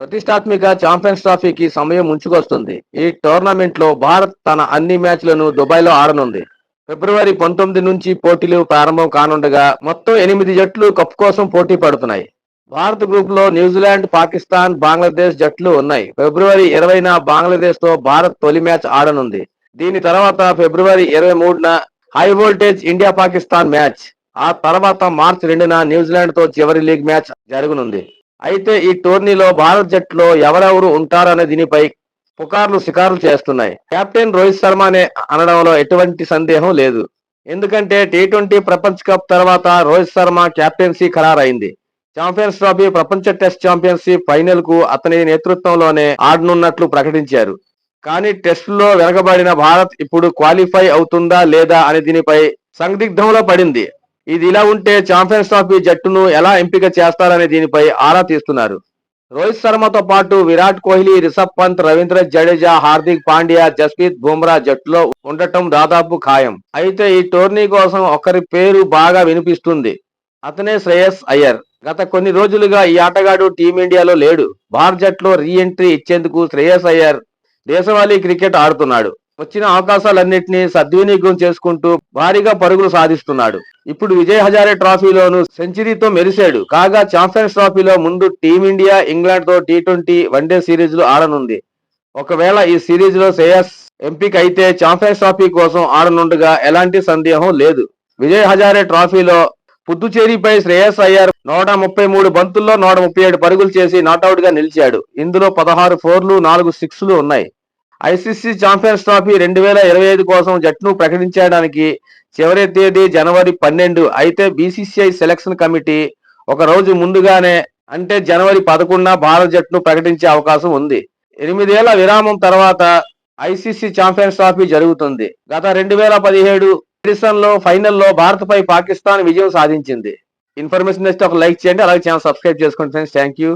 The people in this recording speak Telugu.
ప్రతిష్టాత్మిక ఛాంపియన్స్ ట్రాఫీకి సమయం ముంచుకొస్తుంది. ఈ టోర్నమెంట్లో భారత్ తన అన్ని మ్యాచ్లను దుబాయ్లో ఆడనుంది. ఫిబ్రవరి పంతొమ్మిది నుంచి పోటీలు ప్రారంభం కానుండగా మొత్తం ఎనిమిది జట్లు కప్ కోసం పోటీ పడుతున్నాయి. భారత్ గ్రూప్లో న్యూజిలాండ్ పాకిస్తాన్ బంగ్లాదేశ్ జట్లు ఉన్నాయి. ఫిబ్రవరి ఇరవైన బంగ్లాదేశ్తో భారత్ తొలి మ్యాచ్ ఆడనుంది. దీని తర్వాత ఫిబ్రవరి ఇరవై మూడున high voltage India Pakistan match. ఆ తర్వాత మార్చి రెండున న్యూజిలాండ్తో చివరి లీగ్ మ్యాచ్ జరగనుంది. అయితే ఈ టోర్నీలో భారత్ జట్టులో ఎవరెవరు ఉంటారనే దీనిపై పుకార్లు షికార్లు చేస్తున్నాయి. కెప్టెన్ రోహిత్ శర్మనే అనడంలో ఎటువంటి సందేహం లేదు. ఎందుకంటే టీ ట్వంటీ ప్రపంచ కప్ తర్వాత రోహిత్ శర్మ కెప్టెన్సీ ఖరారైంది. ఛాంపియన్స్ ట్రోఫీ ప్రపంచ టెస్ట్ ఛాంపియన్షిప్ ఫైనల్కు అతని నేతృత్వంలోనే ఆడనున్నట్లు ప్రకటించారు. కానీ టెస్టులో వెనకబడిన భారత్ ఇప్పుడు క్వాలిఫై అవుతుందా లేదా అనే దీనిపై సందిగ్ధంలో పడింది. ఇది ఇలా ఉంటే ఛాంపియన్స్ ట్రాఫీ జట్టును ఎలా ఎంపిక చేస్తారనే దీనిపై ఆరా తీస్తున్నారు. రోహిత్ శర్మతో పాటు విరాట్ కోహ్లీ రిషబ్ పంత్ రవీంద్ర జడేజా హార్దిక్ పాండ్యా జస్ప్రీత్ బుమ్రా జట్టులో ఉండటం దాదాపు ఖాయం. అయితే ఈ టోర్నీ కోసం ఒకరి పేరు బాగా వినిపిస్తుంది. అతనే శ్రేయస్ అయ్యర్. గత కొన్ని రోజులుగా ఈ ఆటగాడు టీమిండియాలో లేడు. భారత్ జట్లో రీ ఎంట్రీ ఇచ్చేందుకు శ్రేయస్ అయ్యర్ దేశవాళీ క్రికెట్ ఆడుతున్నాడు. వచ్చిన అవకాశాలన్నింటినీ సద్వినియోగం చేసుకుంటూ భారీగా పరుగులు సాధిస్తున్నాడు. ఇప్పుడు విజయ్ హజారే ట్రాఫీలోనూ సెంచరీతో మెరిశాడు. కాగా ఛాంపియన్స్ ట్రాఫీలో ముందు టీమిండియా ఇంగ్లాండ్తో టీ ట్వంటీ వన్డే సిరీస్లో ఆడనుంది. ఒకవేళ ఈ సిరీస్లో శ్రేయస్ ఎంపిక అయితే ఛాంపియన్స్ ట్రాఫీ కోసం ఆడనుండగా ఎలాంటి సందేహం లేదు. విజయ్ హజారే ట్రాఫీలో పుదుచ్చేరిపై శ్రేయస్ అయ్యర్ నూట ముప్పై మూడు బంతుల్లో నూట ముప్పై ఏడు పరుగులు చేసి నాట్అవుట్గా నిలిచాడు. ఇందులో పదహారు ఫోర్లు నాలుగు సిక్స్లు ఉన్నాయి. ఐసీసీ ఛాంపియన్స్ ట్రాఫీ రెండు వేల ఇరవై ఐదు కోసం జట్టును ప్రకటించడానికి చివరి తేదీ జనవరి పన్నెండు. అయితే బీసీసీఐ సెలక్షన్ కమిటీ ఒక రోజు ముందుగానే అంటే జనవరి పదకొండున భారత జట్టును ప్రకటించే అవకాశం ఉంది. ఎనిమిదేళ్ళ విరామం తర్వాత ఐసీసీ ఛాంపియన్స్ ట్రాఫీ జరుగుతుంది. గత రెండు వేల పదిహేడు ఎడిషన్లో ఫైనల్లో భారత్ పై పాకిస్తాన్ విజయం సాధించింది. ఇన్ఫర్మేషన్ ఇస్తే ఒక లైక్ చేయండి అలాగే ఛానల్ సబ్స్క్రైబ్ చేసుకోండి ఫ్రెండ్స్. Thank you.